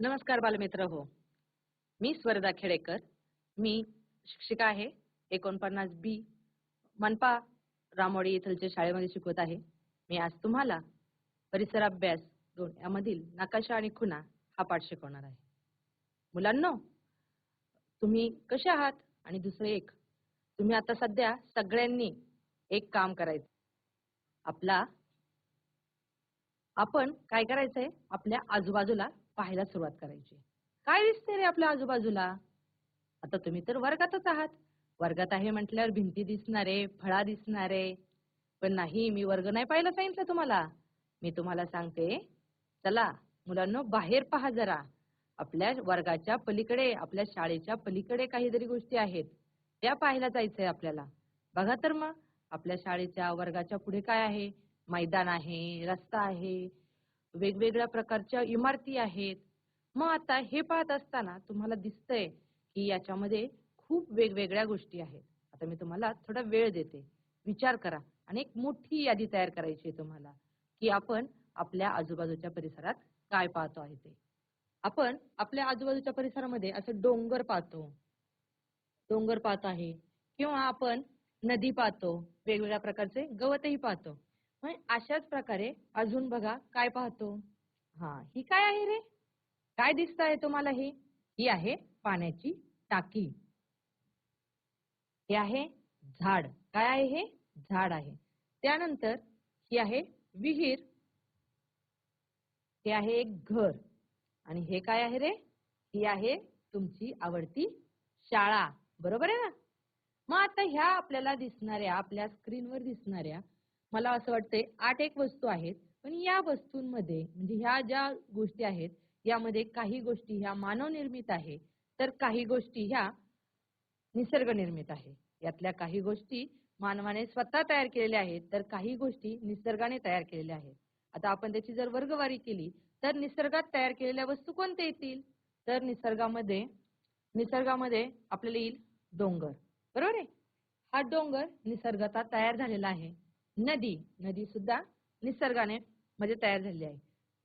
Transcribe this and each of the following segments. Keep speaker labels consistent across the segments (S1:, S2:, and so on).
S1: नमस्कार बालमित्र हो. मी स्वरदा खेडेकर. मी शिक्षिका आहे. एकोणपन्नास बी मनपा रामोडी इथलच्या शाळेमध्ये शिकवत आहे. मी आज तुम्हाला परिसर अभ्यास दोन यामधील नकाशा आणि खुणा हा पाठ शिकवणार आहे. मुलांनो तुम्ही कसे आहात? आणि दुसरे एक तुम्ही आता सध्या सगळ्यांनी एक काम करायचं. आपला आपण काय करायचंय? आपल्या आजूबाजूला पाहायला सुरुवात करायची. काय दिसते रे आपल्या आजूबाजूला? आता तुम्ही तर वर्गातच आहात. वर्गात आहे म्हटल्यावर भिंती दिसणारे फळा दिसणारे. पण नाही मी वर्ग नाही पाहायला सांगितलं तुम्हाला. मी तुम्हाला सांगते चला मुलांना बाहेर पहा जरा. आपल्या वर्गाच्या पलीकडे आपल्या शाळेच्या पलीकडे काहीतरी गोष्टी आहेत. त्या पाहायला जायचंय आपल्याला. बघा तर मग आपल्या शाळेच्या वर्गाच्या पुढे काय आहे? मैदान आहे रस्ता आहे वेगवेगळ्या प्रकारच्या इमारती आहेत. मग आता हे पाहत असताना तुम्हाला दिसतंय की याच्यामध्ये खूप वेगवेगळ्या गोष्टी आहेत. आता मी तुम्हाला थोडा वेळ देते. विचार करा आणि एक मोठी यादी तयार करायची आहे तुम्हाला की आपण आपल्या आजूबाजूच्या परिसरात काय पाहतो आहे ते. आपण आपल्या आजूबाजूच्या परिसरामध्ये असं डोंगर पाहतो. डोंगर पाहत आहे. किंवा आपण नदी पाहतो. वेगवेगळ्या प्रकारचे गवतही पाहतो. अशाच प्रकारे अजून बघा काय पाहतो. हा ही काय आहे रे? काय दिसत आहे तुम्हाला ही? ही आहे पाण्याची टाकी. हे आहे झाड. काय आहे हे? झाड आहे. त्यानंतर ही आहे विहीर. हे आहे एक घर. आणि हे काय आहे रे? ही आहे तुमची आवडती शाळा. बरोबर आहे ना? मग आता ह्या आपल्याला दिसणाऱ्या आपल्या स्क्रीनवर दिसणाऱ्या मला असं वाटतंय आठ एक वस्तू आहेत पण या वस्तूंमध्ये म्हणजे ह्या ज्या गोष्टी आहेत यामध्ये काही गोष्टी ह्या मानवनिर्मित आहे तर काही गोष्टी ह्या निसर्ग निर्मित आहे. यातल्या काही गोष्टी मानवाने स्वतः तयार केलेल्या आहेत तर काही गोष्टी निसर्गाने तयार केलेल्या आहेत. आता आपण त्याची जर वर्गवारी केली तर निसर्गात तयार केलेल्या वस्तू कोणत्या येतील? तर निसर्गामध्ये निसर्गामध्ये आपल्याला येईल डोंगर. बरोबर आहे? हा डोंगर निसर्गाचा तयार झालेला आहे. नदी नदी सुद्धा निसर्गाने मध्ये तयार झालेली आहे.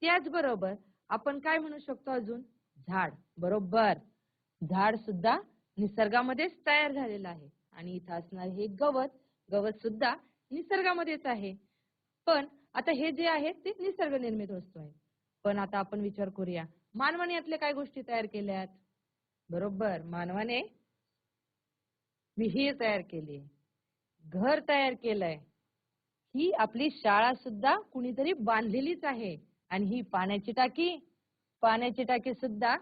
S1: त्याचबरोबर आपण काय म्हणू शकतो अजून? झाड बरोबर. झाड सुद्धा निसर्गामध्येच तयार झालेलं आहे. आणि इथं असणार हे गवत गवत सुद्धा निसर्गामध्येच आहे. पण आता हे जे आहे ते निसर्ग निर्मित वस्तू आहे. पण आता आपण विचार करूया मानवाने यातल्या काय गोष्टी तयार केल्यात? बरोबर मानवाने विहीर तयार केली घर तयार केलंय. ही आपली शाळा सुद्धा कुणीतरी बांधलेलीच आहे. आणि ही पाण्याची टाकी पाण्याची टाकी सुद्धा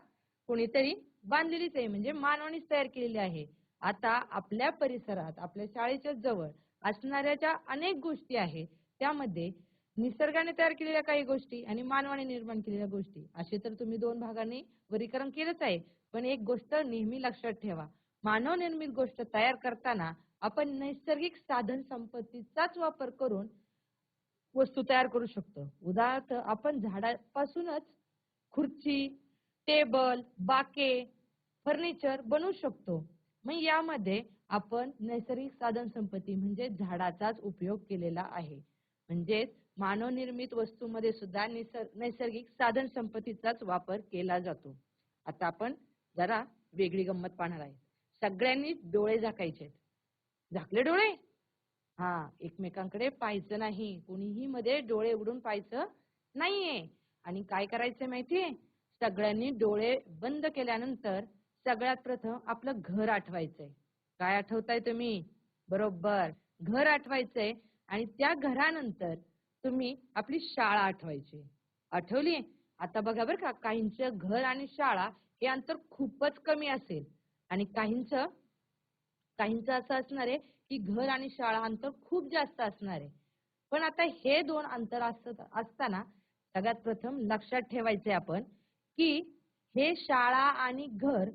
S1: कुणीतरी बांधलेलीच आहे. म्हणजे मानवानेच तयार केलेली आहे. आता आपल्या परिसरात आपल्या शाळेच्या जवळ असणाऱ्या ज्या अनेक गोष्टी आहेत. त्यामध्ये निसर्गाने तयार केलेल्या काही गोष्टी आणि मानवाने निर्माण केलेल्या गोष्टी. असे तर तुम्ही दोन भागांनी वर्गीकरण केलंच आहे. पण एक गोष्ट नेहमी लक्षात ठेवा. मानव निर्मित गोष्ट तयार करताना आपण नैसर्गिक साधन संपत्तीचाच वापर करून वस्तू तयार करू शकतो. उदाहरणार्थ आपण झाडापासूनच खुर्ची टेबल बाके फर्निचर बनवू शकतो. मग यामध्ये आपण नैसर्गिक साधन संपत्ती म्हणजे झाडाचाच उपयोग केलेला आहे. म्हणजेच मानव निर्मित वस्तूमध्ये सुद्धा नैसर्गिक साधन संपत्तीचाच वापर केला जातो. आता आपण जरा वेगळी गंमत पाहणार आहे. सगळ्यांनीच डोळे झाकायचे झाकले डोळे? हा. एकमेकांकडे पाहायचं नाही. कुणीही मध्ये डोळे उघडून पाहायचं नाहीये. आणि काय करायचंय माहितीये? सगळ्यांनी डोळे बंद केल्यानंतर सगळ्यात प्रथम आपलं घर आठवायचंय. काय आठवताय तुम्ही? बरोबर. घर आठवायचंय आणि त्या घरानंतर तुम्ही आपली शाळा आठवायची. आठवली आता बघा बरं का काहींचं घर आणि शाळा हे अंतर खूपच कमी असेल. आणि काहींचं काहींचं असं असणार आहे की घर आणि शाळा अंतर खूप जास्त असणार आहे. पण आता हे दोन अंतर असताना सगळ्यात प्रथम लक्षात ठेवायचे आपण की हे शाळा आणि घर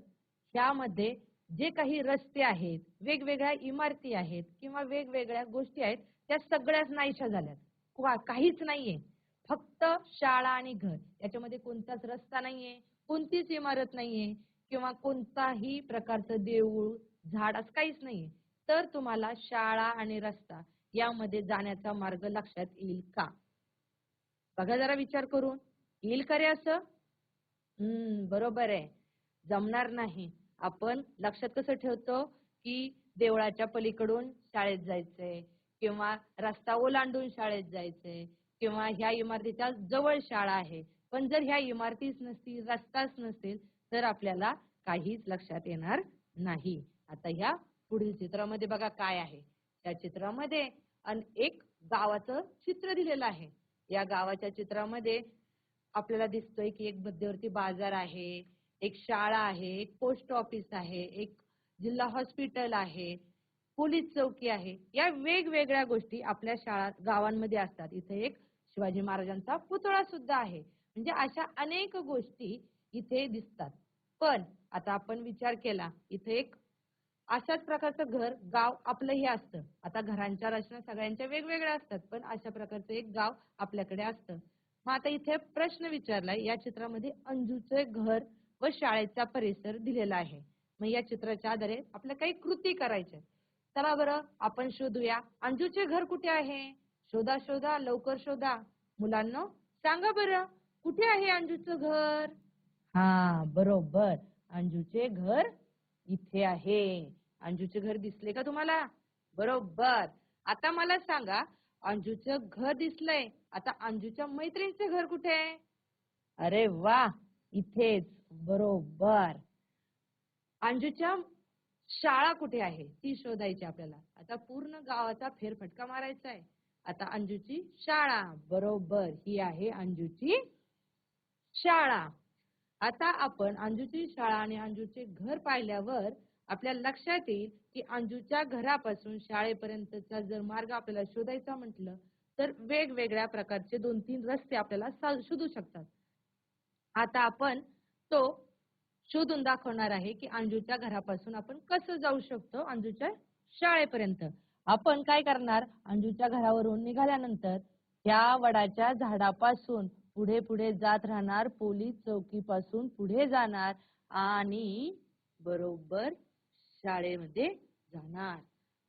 S1: ह्यामध्ये जे काही रस्ते आहेत वेगवेगळ्या इमारती आहेत किंवा वेगवेगळ्या गोष्टी आहेत त्या सगळ्याच नाहीशा झाल्यात. काहीच नाहीये. फक्त शाळा आणि घर. याच्यामध्ये कोणताच रस्ता नाहीये कोणतीच इमारत नाहीये किंवा कोणताही प्रकारचं देऊळ झाड असं काहीच नाहीये. तर तुम्हाला शाळा आणि रस्ता यामध्ये जाण्याचा मार्ग लक्षात येईल का? बघा जरा विचार करून. येईल का रे असं? हम्म बरोबर आहे. जमणार नाही. आपण लक्षात कसं ठेवतो की देवळाच्या पलीकडून शाळेत जायचंय किंवा रस्ता ओलांडून शाळेत जायचंय किंवा ह्या इमारतीच्या जवळ शाळा आहे. पण जर ह्या इमारतीच नसतील रस्ताच नसतील तर आपल्याला काहीच लक्षात येणार नाही. आता ह्या पुढील चित्रामध्ये बघा काय आहे. त्या चित्रामध्ये एक गावाचं चित्र दिलेलं आहे. या गावाच्या चित्रामध्ये आपल्याला दिसतोय की एक मध्यवर्ती बाजार आहे एक शाळा आहे एक पोस्ट ऑफिस आहे एक जिल्हा हॉस्पिटल आहे पोलीस चौकी आहे. या वेगवेगळ्या गोष्टी आपल्या शाळा गावांमध्ये असतात. इथे एक शिवाजी महाराजांचा पुतळा सुद्धा आहे. म्हणजे अशा अनेक गोष्टी इथे दिसतात. पण आता आपण विचार केला इथे एक अशाच प्रकारचं घर गाव आपलं हे असतं. आता घरांच्या रचना सगळ्यांच्या वेगवेगळ्या असतात पण अशा प्रकारचं एक गाव आपल्याकडे असतं. मग आता इथे प्रश्न विचारलाय या चित्रामध्ये अंजूचे घर व शाळेचा परिसर दिलेला आहे. मग या चित्राच्या आधारे आपल्या काही कृती करायच्या. चला बरं आपण शोधूया. अंजूचे घर कुठे आहे? शोधा शोधा लवकर शोधा. मुलांना सांगा बरं कुठे आहे अंजूचं घर? हा बरोबर. अंजूचे घर इथे आहे. अंजूचे घर दिसले का तुम्हाला? बरोबर. आता मला सांगा अंजूचं घर दिसलंय. आता अंजूच्या मैत्रिणीचं घर कुठे आहे? अरे वा इथेच. बरोबर. अंजूच्या शाळा कुठे आहे? ती शोधायची आपल्याला. आता पूर्ण गावाचा फेरफटका मारायचा आहे. आता अंजूची शाळा. बरोबर. ही आहे अंजूची शाळा. आता आपण अंजूची शाळा आणि अंजूचे घर पाहिल्यावर आपल्या लक्षात येईल की अंजूच्या घरापासून शाळेपर्यंतचा जर मार्ग आपल्याला शोधायचा म्हटलं तर वेगवेगळ्या प्रकारचे दोन तीन रस्ते आपल्याला शोधू शकतात. आता आपण तो शोधून दाखवणार आहे की अंजूच्या घरापासून आपण कसं जाऊ शकतो अंजूच्या शाळेपर्यंत. आपण काय करणार? अंजूच्या घरावरून निघाल्यानंतर त्या वडाच्या झाडापासून पुढे पुढे जात राहणार पोलीस चौकीपासून पुढे जाणार आणि बरोबर शाळेमध्ये जाणार.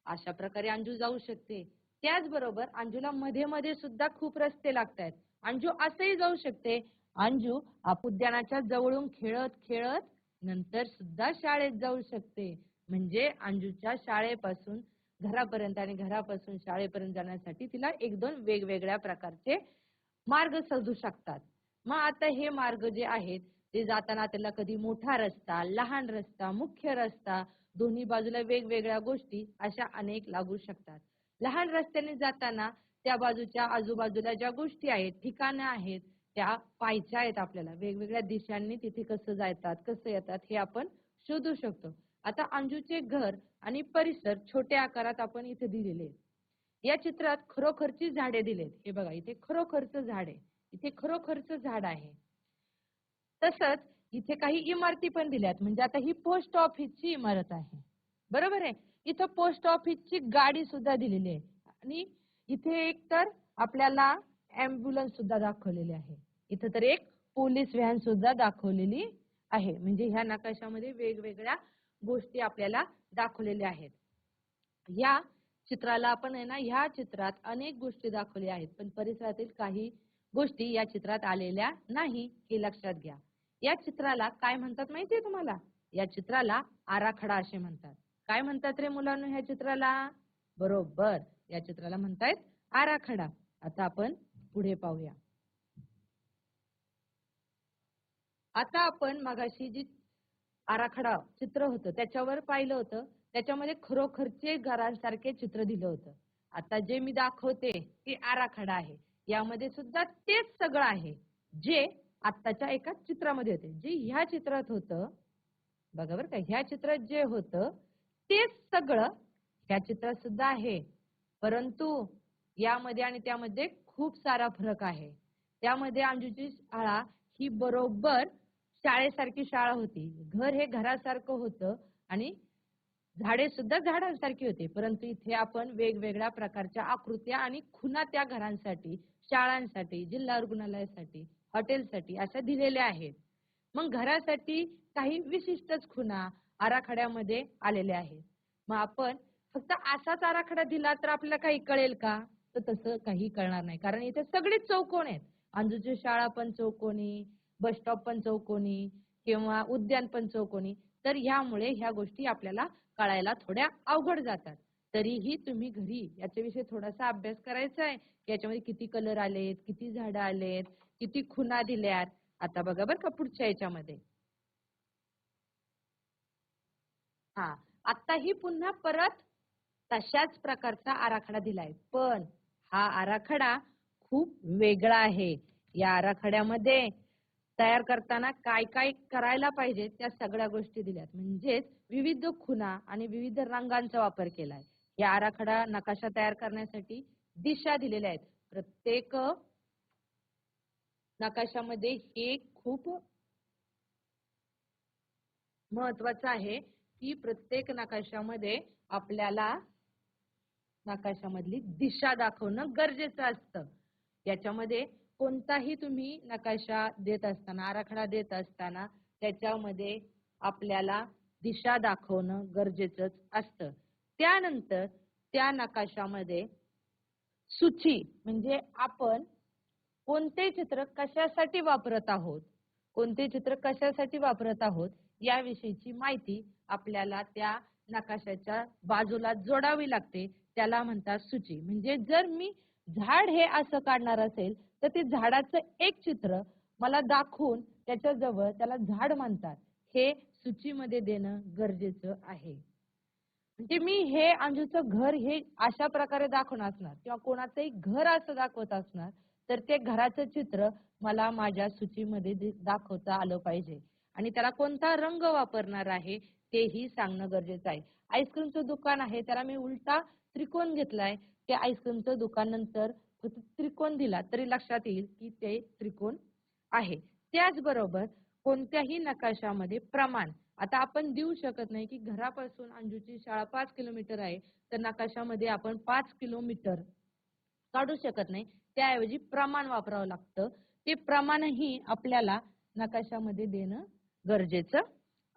S1: अशा प्रकारे अंजू जाऊ शकते. त्याचबरोबर अंजूला मध्ये मध्ये सुद्धा खूप रस्ते लागतात अंजू असंही जाऊ शकते. अंजू आप- उद्यानाच्या जवळून खेळत खेळत नंतर सुद्धा शाळेत जाऊ शकते. म्हणजे अंजूच्या शाळेपासून घरापर्यंत आणि घरापासून शाळेपर्यंत जाण्यासाठी तिला एक दोन वेगवेगळ्या प्रकारचे मार्ग सजू शकतात. मग आता हे मार्ग जे आहेत ते जाताना त्याला कधी मोठा रस्ता लहान रस्ता मुख्य रस्ता दोन्ही बाजूला वेगवेगळ्या गोष्टी अशा अनेक लागू शकतात. लहान रस्त्याने जाताना त्या बाजूच्या आजूबाजूला ज्या गोष्टी आहेत ठिकाणं आहेत त्या पाहायच्या आहेत आपल्याला. वेगवेगळ्या दिशांनी तिथे कसं जातात कसं येतात हे आपण शोधू शकतो. आता अंजूचे घर आणि परिसर छोट्या आकारात आपण इथे दिलेले या चित्रात खरोखरची झाडे दिलेत. हे बघा इथे खरोखरचं झाड आहे. इथे खरोखरचं झाड आहे. तसंच इथे काही इमारती पण दिल्यात. म्हणजे आता ही पोस्ट ऑफिसची इमारत आहे. बरोबर आहे? इथं पोस्ट ऑफिसची गाडी सुद्धा दिलेली आहे. आणि इथे एक तर आपल्याला अँब्युलन्स सुद्धा दाखवलेली आहे. इथं तर एक पोलीस व्हॅन सुद्धा दाखवलेली आहे. म्हणजे ह्या नकाशामध्ये वेगवेगळ्या गोष्टी आपल्याला दाखवलेल्या आहेत. या चित्राला आपण आहे ना ह्या चित्रात अनेक गोष्टी दाखवल्या आहेत. पण परिसरातील काही गोष्टी या चित्रात आलेल्या नाही हे लक्षात घ्या. या चित्राला काय म्हणतात माहितीये तुम्हाला? या चित्राला आराखडा असे म्हणतात. काय म्हणतात रे मुलांनो ह्या चित्राला? बरोबर. या चित्राला म्हणतायत आराखडा. आता आपण पुढे पाहूया. आता आपण मगाशी जी आराखडा चित्र होतं त्याच्यावर पाहिलं होतं. त्याच्यामध्ये खरोखरचे घरांसारखे चित्र दिलं होतं. आता जे मी दाखवते ते आराखडा आहे. यामध्ये सुद्धा तेच सगळं आहे. जे आत्ताच्या एका चित्रामध्ये होते. जे ह्या चित्रात होतं बघा बरं का ह्या चित्रात जे होतं तेच सगळं ह्या चित्रात सुद्धा आहे. परंतु यामध्ये आणि त्यामध्ये खूप सारा फरक आहे. त्यामध्ये अंजूची शाळा ही बरोबर शाळेसारखी शाळा होती. घर हे घरासारखं होतं आणि झाडे सुद्धा झाडांसारखी होती. परंतु इथे आपण वेगवेगळ्या प्रकारच्या आकृत्या आणि खुना त्या घरांसाठी शाळांसाठी जिल्हा रुग्णालयासाठी हॉटेलसाठी अशा दिलेल्या आहेत. मग घरासाठी काही विशिष्टच खुणा आराखड्यामध्ये आलेल्या आहेत. मग आपण फक्त असाच आराखडा दिला तर आपल्याला काही कळेल का? तर तसं काही कळणार नाही. कारण इथे सगळेच चौकोन आहेत. अंजूची शाळा पण चौकोनी बस स्टॉप पण चौकोनी किंवा उद्यान पण चौकोनी. तर ह्यामुळे ह्या गोष्टी आपल्याला कळायला थोड्या अवघड जातात. तरीही तुम्ही घरी याच्याविषयी थोडासा अभ्यास करायचा आहे. की याच्यामध्ये किती कलर आलेत किती झाडं आलेत किती खुना दिल्यात. आता बघा बरं का पुढच्या याच्यामध्ये. हा आताही पुन्हा परत तशाच प्रकारचा आराखडा दिलाय. पण हा आराखडा खूप वेगळा आहे. या आराखड्यामध्ये तयार करताना काय काय करायला पाहिजे त्या सगळ्या गोष्टी दिल्यात. म्हणजेच विविध खुणा आणि विविध रंगांचा वापर केलाय. या आराखडा नकाशा तयार करण्यासाठी दिशा दिलेल्या आहेत. प्रत्येक नकाशामध्ये हे खूप महत्वाचं आहे की प्रत्येक नकाशामध्ये आपल्याला नकाशामधली दिशा दाखवणं गरजेचं असतं. याच्यामध्ये कोणताही तुम्ही नकाशा देत असताना आराखडा देत असताना त्याच्यामध्ये आपल्याला दिशा दाखवणं गरजेचंच असतं. त्यानंतर त्या नकाशामध्ये सूची म्हणजे आपण कोणते चित्र कशासाठी वापरत आहोत? कोणते चित्र कशासाठी वापरत आहोत? याविषयीची माहिती आपल्याला त्या नकाशाच्या बाजूला जोडावी लागते. त्याला म्हणतात सूची. म्हणजे जर मी झाड हे असं काढणार असेल तर ते झाडाचं एक चित्र मला दाखवून त्याच्याजवळ त्याला झाड म्हणतात हे सूचीमध्ये देणं गरजेचं आहे. म्हणजे मी हे अंजूचं घर हे अशा प्रकारे दाखवणार असणार किंवा कोणाचंही घर असं दाखवत असणार तर ते घराचं चित्र मला माझ्या सूचीमध्ये दाखवता आलं पाहिजे. आणि त्याला कोणता रंग वापरणार आहे तेही सांगणं गरजेचं आहे. आईस्क्रीमचं दुकान आहे त्याला मी उलटा त्रिकोण घेतलाय. ते आईस्क्रीमचं दुकान नंतर फक्त त्रिकोण दिला तरी लक्षात येईल की ते त्रिकोण आहे. त्याचबरोबर कोणत्याही नकाशामध्ये प्रमाण. आता आपण देऊ शकत नाही की घरापासून अंजूची शाळा पाच किलोमीटर आहे तर नकाशामध्ये आपण पाच किलोमीटर काढू शकत नाही. त्याऐवजी प्रमाण वापरावं लागतं. ते प्रमाणही आपल्याला नकाशामध्ये देणं गरजेचं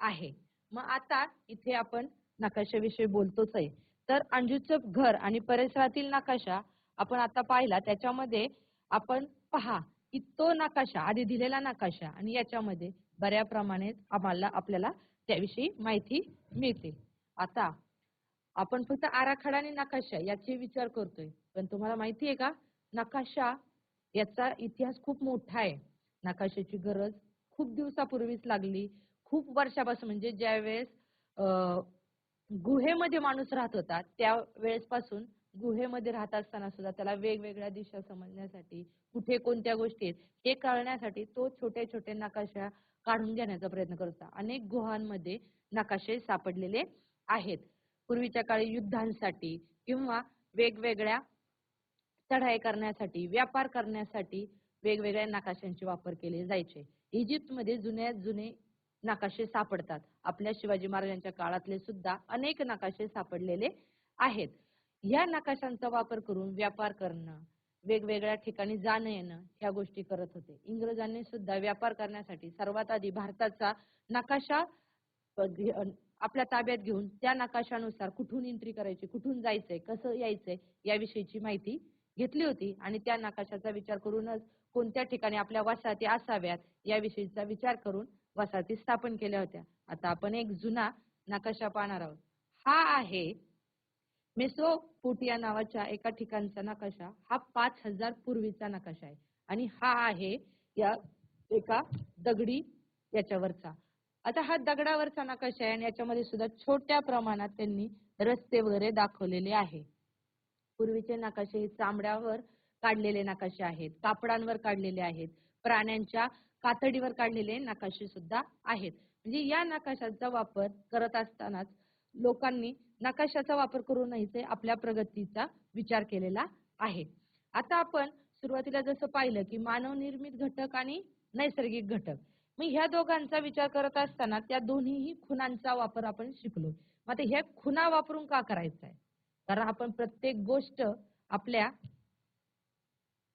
S1: आहे. मग आता इथे आपण नकाशाविषयी बोलतोच आहे. तर अंजूचं घर आणि परिसरातील नकाशा आपण आता पाहिला. त्याच्यामध्ये आपण पहा की तो नकाशा आधी दिलेला नकाशा आणि याच्यामध्ये बऱ्या प्रमाणे आम्हाला आपल्याला त्याविषयी माहिती मिळते. आता आपण फक्त आराखडा आणि नकाशा याचे विचार करतोय. पण तुम्हाला माहिती आहे का? नकाशा याचा इतिहास खूप मोठा आहे. नकाशाची गरज खूप दिवसापूर्वीच लागली. खूप वर्षापासून म्हणजे ज्यावेळेस अं, गुहेमध्ये माणूस राहत होता त्या वेळेसपासून गुहेमध्ये राहत असताना सुद्धा त्याला वेगवेगळ्या दिशा समजण्यासाठी कुठे कोणत्या गोष्टी आहेत हे कळण्यासाठी तो छोटे छोटे नकाशा काढून घेण्याचा प्रयत्न करत अनेक गुहांमध्ये नकाशे सापडलेले आहेत. पूर्वीच्या काळी युद्धांसाठी किंवा वेगवेगळ्या चढाई करण्यासाठी व्यापार करण्यासाठी वेगवेगळ्या नकाशांचे वापर केले जायचे. इजिप्तमध्ये जुन्या जुने नकाशे सापडतात. आपल्या शिवाजी महाराजांच्या काळातले सुद्धा अनेक नकाशे सापडलेले आहेत. या नकाशांचा वापर करून व्यापार करणं वेगवेगळ्या ठिकाणी जाणं येणं ह्या गोष्टी करत होते. इंग्रजांनी सुद्धा व्यापार करण्यासाठी सर्वात आधी भारताचा नकाशा आपल्या ताब्यात घेऊन त्या नकाशानुसार कुठून एंट्री करायची कुठून जायचंय कसं यायचंय याविषयीची माहिती घेतली होती आणि त्या नकाशाचा विचार करूनच कोणत्या ठिकाणी आपल्या वसाहती असाव्यात याविषयीचा विचार करून वसाहती स्थापन केल्या होत्या. आता आपण एक जुना नकाशा पाहणार आहोत. हा आहे मेसोपोटिया नावाच्या एका ठिकाणचा नकाशा. हा पाच हजार पूर्वीचा नकाशा आहे. आणि हा आहे या एका दगडी याच्यावरचा. आता हा दगडावरचा नकाशा आहे आणि याच्यामध्ये सुद्धा छोट्या प्रमाणात त्यांनी रस्ते वगैरे दाखवलेले आहे. पूर्वीचे नकाशे हे चामड्यावर काढलेले नकाशे आहेत कापडांवर काढलेले आहेत प्राण्यांच्या कातडीवर काढलेले नकाशे सुद्धा आहेत. म्हणजे या नकाशाचा वापर करत असतानाच लोकांनी नकाशाचा वापर करूनही ते आपल्या प्रगतीचा विचार केलेला आहे. आता आपण सुरुवातीला जसं पाहिलं की मानव निर्मित घटक आणि नैसर्गिक घटक. मग ह्या दोघांचा विचार करत असताना त्या दोन्हीही खुणांचा वापर आपण शिकलो. मग आता ह्या खुणा वापरून का करायचा आहे कारण आपण प्रत्येक गोष्ट आपल्या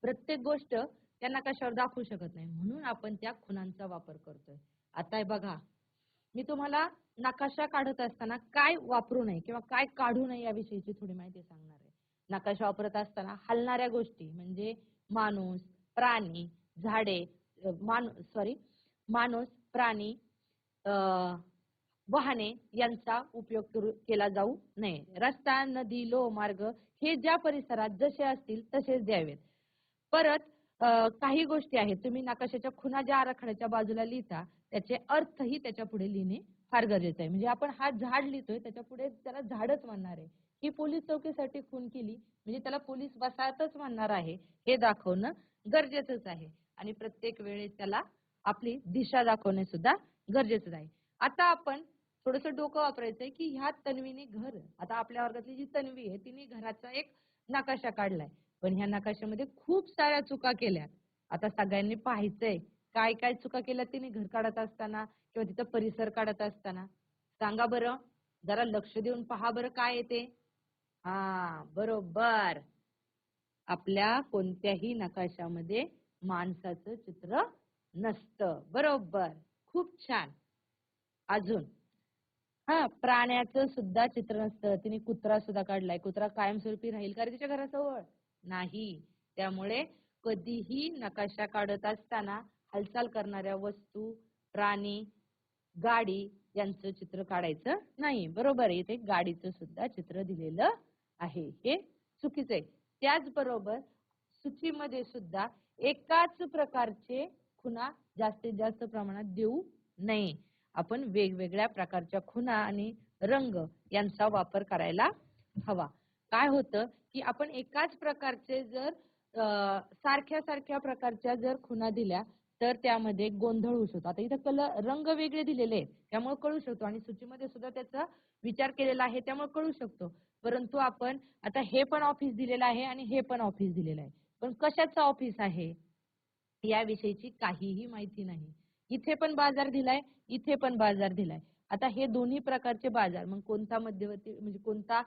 S1: प्रत्येक गोष्ट त्या नकाशावर दाखवू शकत नाही. म्हणून आपण त्या खुणांचा वापर करतोय. आता बघा. मी तुम्हाला नकाशा काढत असताना काय वापरू नये किंवा काय काढू नये याविषयीची थोडी माहिती सांगणार आहे. नकाशा वापरत असताना हलणाऱ्या गोष्टी म्हणजे माणूस प्राणी झाडे मान सॉरी माणूस प्राणी अं, वाहने यांचा उपयोग करू- केला जाऊ नये. रस्ता नदी लोहमार्ग हे ज्या परिसरात जसे असतील तसेच द्यावेत. परत काही गोष्टी आहेत तुम्ही नकाशाच्या खुणा ज्या आराखड्याच्या बाजूला लिहिता त्याचे अर्थही त्याच्या पुढे लिहिणे फार गरजेचं आहे. म्हणजे आपण हा झाड लिहितोय त्याच्या पुढे त्याला झाडच म्हणणार आहे. ही पोलीस चौकीसाठी खून केली म्हणजे त्याला पोलीस वसाहतच म्हणणार आहे हे दाखवणं गरजेचंच आहे. आणि प्रत्येक वेळेस त्याला आपली दिशा दाखवणे सुद्धा गरजेचं आहे. आता आपण थोडस डोकं वापरायचंय की ह्या तन्वीने घर आता आपल्या वर्गातली जी तन्वी आहे तिने घराचा एक नकाशा काढलाय. पण ह्या नकाशामध्ये खूप साऱ्या चुका केल्या आता सगळ्यांनी पाहायचंय काय काय चुका केल्या तिने घर काढत असताना किंवा तिथं परिसर काढत असताना. सांगा बरं जरा लक्ष देऊन पहा बरं काय येते हा बरोबर. आपल्या कोणत्याही नकाशामध्ये माणसाचं चित्र नसतं. बरोबर. खूप छान. अजून. हा प्राण्याचं सुद्धा चित्र नसतं तिने कुत्रा सुद्धा काढलाय. कुत्रा कायमस्वरूपी राहील का? रे तिच्या घराजवळ नाही. त्यामुळे कधीही नकाशा काढत असताना हालचाल करणाऱ्या वस्तू प्राणी गाडी यांचं चित्र काढायचं नाही. बरोबर आहे. इथे गाडीचं सुद्धा चित्र दिलेलं आहे. हे चुकीचं आहे. त्याचबरोबर सूचीमध्ये सुद्धा एकाच प्रकारचे खुणा जास्तीत जास्त प्रमाणात देऊ नये. आपण वेगवेगळ्या प्रकारच्या खुणा आणि रंग यांचा वापर करायला हवा. काय होतं की आपण एकाच प्रकारचे जर सारख्या सारख्या प्रकारच्या जर खुणा दिल्या तर त्यामध्ये गोंधळ होऊ शकतो आता इथं कलर रंग वेगळे दिलेले आहेत त्यामुळे कळू शकतो. आणि सूचीमध्ये सुद्धा त्याचा विचार केलेला आहे त्यामुळे कळू शकतो. परंतु आपण आता हे पण ऑफिस दिलेलं आहे आणि हे पण ऑफिस दिलेलं आहे. पण कशाचं ऑफिस आहे? याविषयीची काहीही माहिती नाही. इथे पण बाजार दिलाय इथे पण बाजार दिलाय. आता हे दोन्ही प्रकारचे बाजार मग कोणता मध्यवर्ती म्हणजे कोणता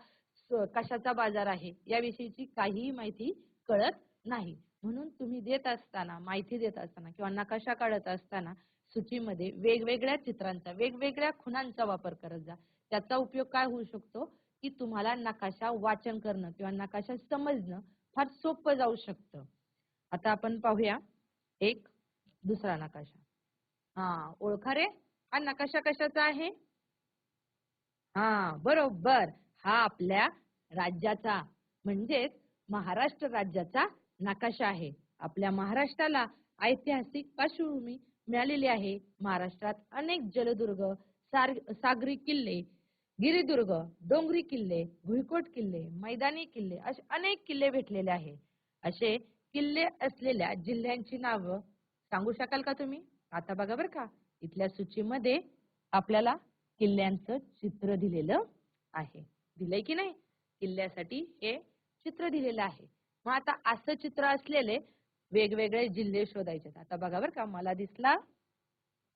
S1: कशाचा बाजार आहे याविषयीची काहीही माहिती कळत नाही. म्हणून तुम्ही देत असताना माहिती देत असताना किंवा नकाशा काढत असताना सूचीमध्ये वेगवेगळ्या चित्रांचा वेगवेगळ्या खुणांचा वापर करत जा. त्याचा उपयोग काय होऊ शकतो? की तुम्हाला नकाशा वाचन करणं किंवा नकाशा समजणं फार सोपं जाऊ शकतं. आता आपण पाहूया एक दुसरा नकाशा. हा ओळखा रे. हा नकाशा कशाचा आहे? हा बरोबर. हा आपल्या राज्याचा म्हणजेच महाराष्ट्र राज्याचा नकाशा आहे. आपल्या महाराष्ट्राला ऐतिहासिक पार्श्वभूमी मिळालेली आहे. महाराष्ट्रात अनेक जलदुर्ग सार- सागरी किल्ले गिरिदुर्ग डोंगरी किल्ले भुईकोट किल्ले मैदानी किल्ले असे अनेक किल्ले भेटलेले आहे. असे किल्ले असलेल्या जिल्ह्यांची नावं सांगू शकाल का तुम्ही? आता बघा बरं का इथल्या सूचीमध्ये आपल्याला किल्ल्यांचं चित्र दिलेलं आहे. दिलंय की नाही? किल्ल्यासाठी हे चित्र दिलेलं आहे. मग आता असं चित्र असलेले वेगवेगळे जिल्हे शोधायचे आता बघा बरं का मला दिसला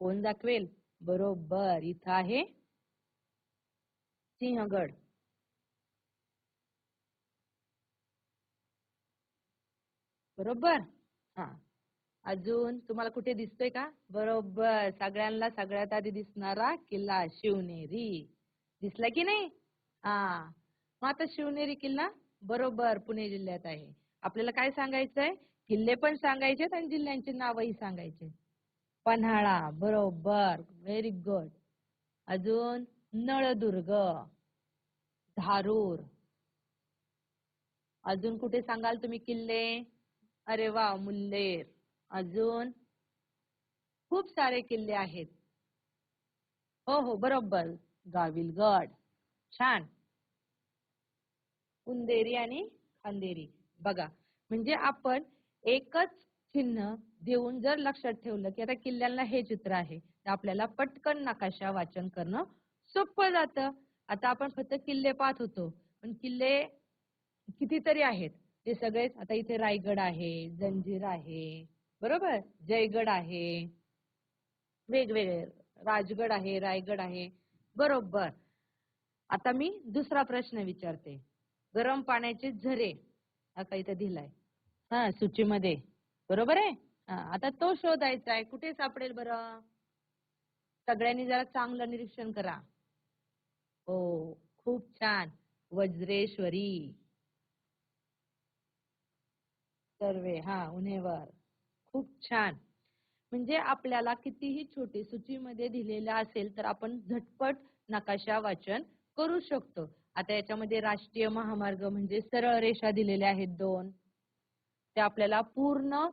S1: कोण दाखवेल? बरोबर इथं आहे सिंहगड. बरोबर? हा. अजून तुम्हाला कुठे दिसतोय का? बरोबर. सगळ्यांना सगळ्यात आधी दिसणारा किल्ला शिवनेरी. दिसला की नाही? हा. मग आता शिवनेरी किल्ला बरोबर पुणे जिल्ह्यात आहे. आपल्याला काय सांगायचंय? किल्ले पण सांगायचे आणि जिल्ह्यांची नावही सांगायचे पन्हाळा बरोबर. व्हेरी गुड अजून नळदुर्ग धारूर. अजून कुठे सांगाल तुम्ही किल्ले? अरे वा मुल्लेर. अजून खूप सारे किल्ले आहेत. हो हो बरोबर. गाविलगड छान. कुंदेरी आणि खांदेरी बघा म्हणजे आपण एकच चिन्ह देऊन जर लक्षात ठेवलं की आता किल्ल्यांना हे चित्र आहे तर आपल्याला पटकन नकाशा वाचन करणं सोपं जातं. आता आपण फक्त किल्ले पाहत होतो पण किल्ले कितीतरी आहेत. ते सगळेच आता इथे रायगड आहे जंजीर आहे बरोबर? जयगड आहे. वेगवेगळे राजगड आहे रायगड आहे. बरोबर. आता मी दुसरा प्रश्न विचारते. गरम पाण्याचे झरे आता इथे दिलाय. हा सूचीमध्ये. बरोबर आहे? आता तो शोधायचा आहे. कुठे सापडेल बरं? सगळ्यांनी जरा चांगलं निरीक्षण करा. हो खूप छान. वज्रेश्वरी. सर्वे हा उन्हेवर. खूप छान. म्हणजे आपल्याला कितीही छोटी सूचीमध्ये दिलेला असेल तर आपण झटपट नकाशा वाचन करू शकतो. आता याच्यामध्ये राष्ट्रीय महामार्ग म्हणजे सरळ रेषा दिलेल्या आहेत दोन. ते आपल्याला पूर्ण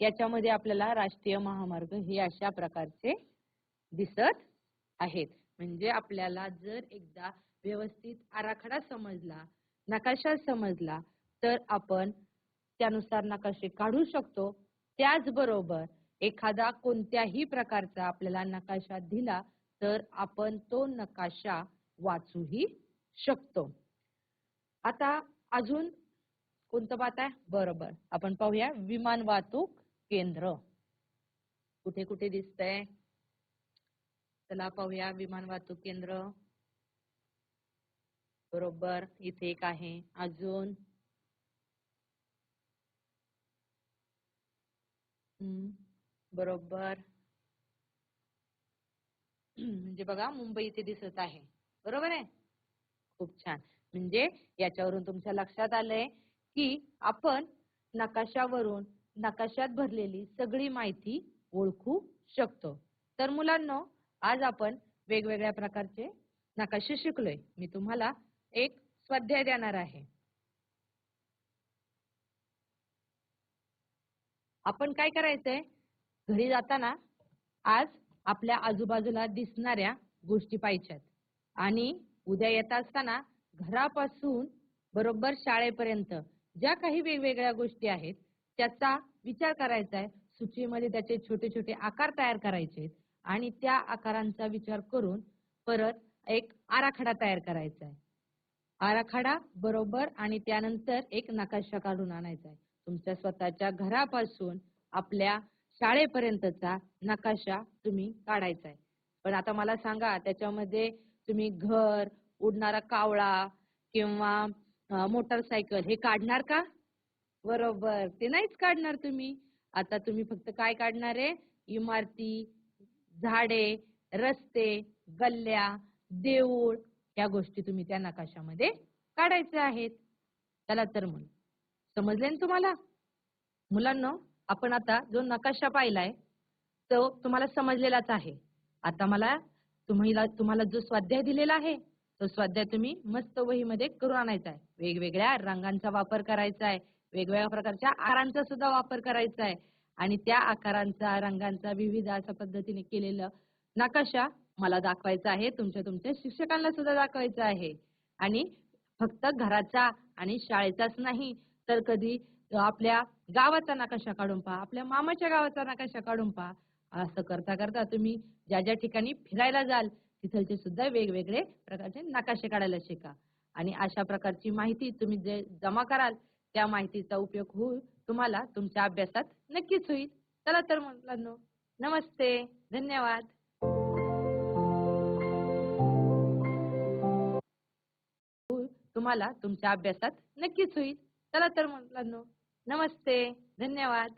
S1: याच्यामध्ये आपल्याला राष्ट्रीय महामार्ग हे अशा प्रकारचे दिसत आहेत. म्हणजे आपल्याला जर एकदा व्यवस्थित आराखडा समजला नकाशा समजला तर आपण त्यानुसार नकाशे काढू शकतो. त्याचबरोबर एखादा कोणत्याही प्रकारचा आपल्याला नकाशा दिला तर आपण तो नकाशा वाचूही शकतो. आता अजून कोणतं बात आहे? बरोबर. आपण पाहूया विमान वाहतूक केंद्र. कुठे कुठे दिसतंय? चला पाहूया विमान वाहतूक केंद्र. बरोबर. इथे एक आहे. अजून बरोबर. म्हणजे बघा मुंबई इथे दिसत आहे. बरोबर आहे? खूप छान. म्हणजे याच्यावरून तुमच्या लक्षात आलंय की आपण नकाशावरून नकाशात भरलेली सगळी माहिती ओळखू शकतो. तर मुलांनो आज आपण वेगवेगळ्या प्रकारचे नकाशे शिकलोय. मी तुम्हाला एक स्वाध्याय देणार आहे. आपण काय करायचंय? घरी जाताना आज आपल्या आजूबाजूला दिसणाऱ्या गोष्टी पाहिजेत आणि उद्या येत असताना घरापासून बरोबर शाळेपर्यंत ज्या काही वेगवेगळ्या गोष्टी आहेत त्याचा विचार करायचा आहे. सूचीमध्ये त्याचे छोटे छोटे आकार तयार करायचे आणि त्या आकारांचा विचार करून परत एक आराखडा तयार करायचा आहे. आराखडा बरोबर आणि त्यानंतर एक नकाशा काढून आणायचा आहे. तुमच्या स्वतःच्या घरापासून आपल्या शाळेपर्यंतचा नकाशा तुम्ही काढायचा आहे. पण आता मला सांगा त्याच्यामध्ये तुम्ही घर उडणारा कावळा किंवा मोटरसायकल हे काढणार का? बरोबर ते नाहीच काढणार तुम्ही. आता तुम्ही फक्त काय काढणार आहे? इमारती झाडे रस्ते गल्ल्या देऊळ या गोष्टी तुम्ही त्या नकाशामध्ये काढायच्या आहेत. चला तर मग. समजले ना तुम्हाला? मुलांना आपण आता जो नकाशा पाहिलाय तो तुम्हाला समजलेलाच आहे. आता मला तुम्हाला तुम्हाला जो स्वाध्याय दिलेला आहे तो स्वाध्याय तुम्ही मस्त वहीमध्ये करून आणायचा आहे. वेगवेगळ्या रंगांचा वापर करायचा आहे वेगवेगळ्या प्रकारच्या आकारांचा सुद्धा वापर करायचा आहे. आणि त्या आकारांचा रंगांचा विविध अशा पद्धतीने केलेलं नकाशा मला दाखवायचा आहे तुमच्या तुमच्या शिक्षकांना सुद्धा दाखवायचा आहे. आणि फक्त घराचा आणि शाळेचाच नाही तर कधी आपल्या गावाचा नकाशा काढून पहा आपल्या मामाच्या गावाचा नकाशा काढून पहा. असं करता करता तुम्ही ज्या ज्या ठिकाणी फिरायला जाल तिथलचे सुद्धा वेगवेगळे प्रकारचे नकाशे काढायला शिका. आणि अशा प्रकारची माहिती तुम्ही जे जमा कराल त्या माहितीचा उपयोग होऊन तुम्हाला तुमच्या अभ्यासात नक्कीच होईल. चला तर मुलांनो नमस्ते धन्यवाद. तुम्हाला तुमच्या अभ्यासात नक्कीच होईल. चला तर मुलांनो नमस्ते धन्यवाद.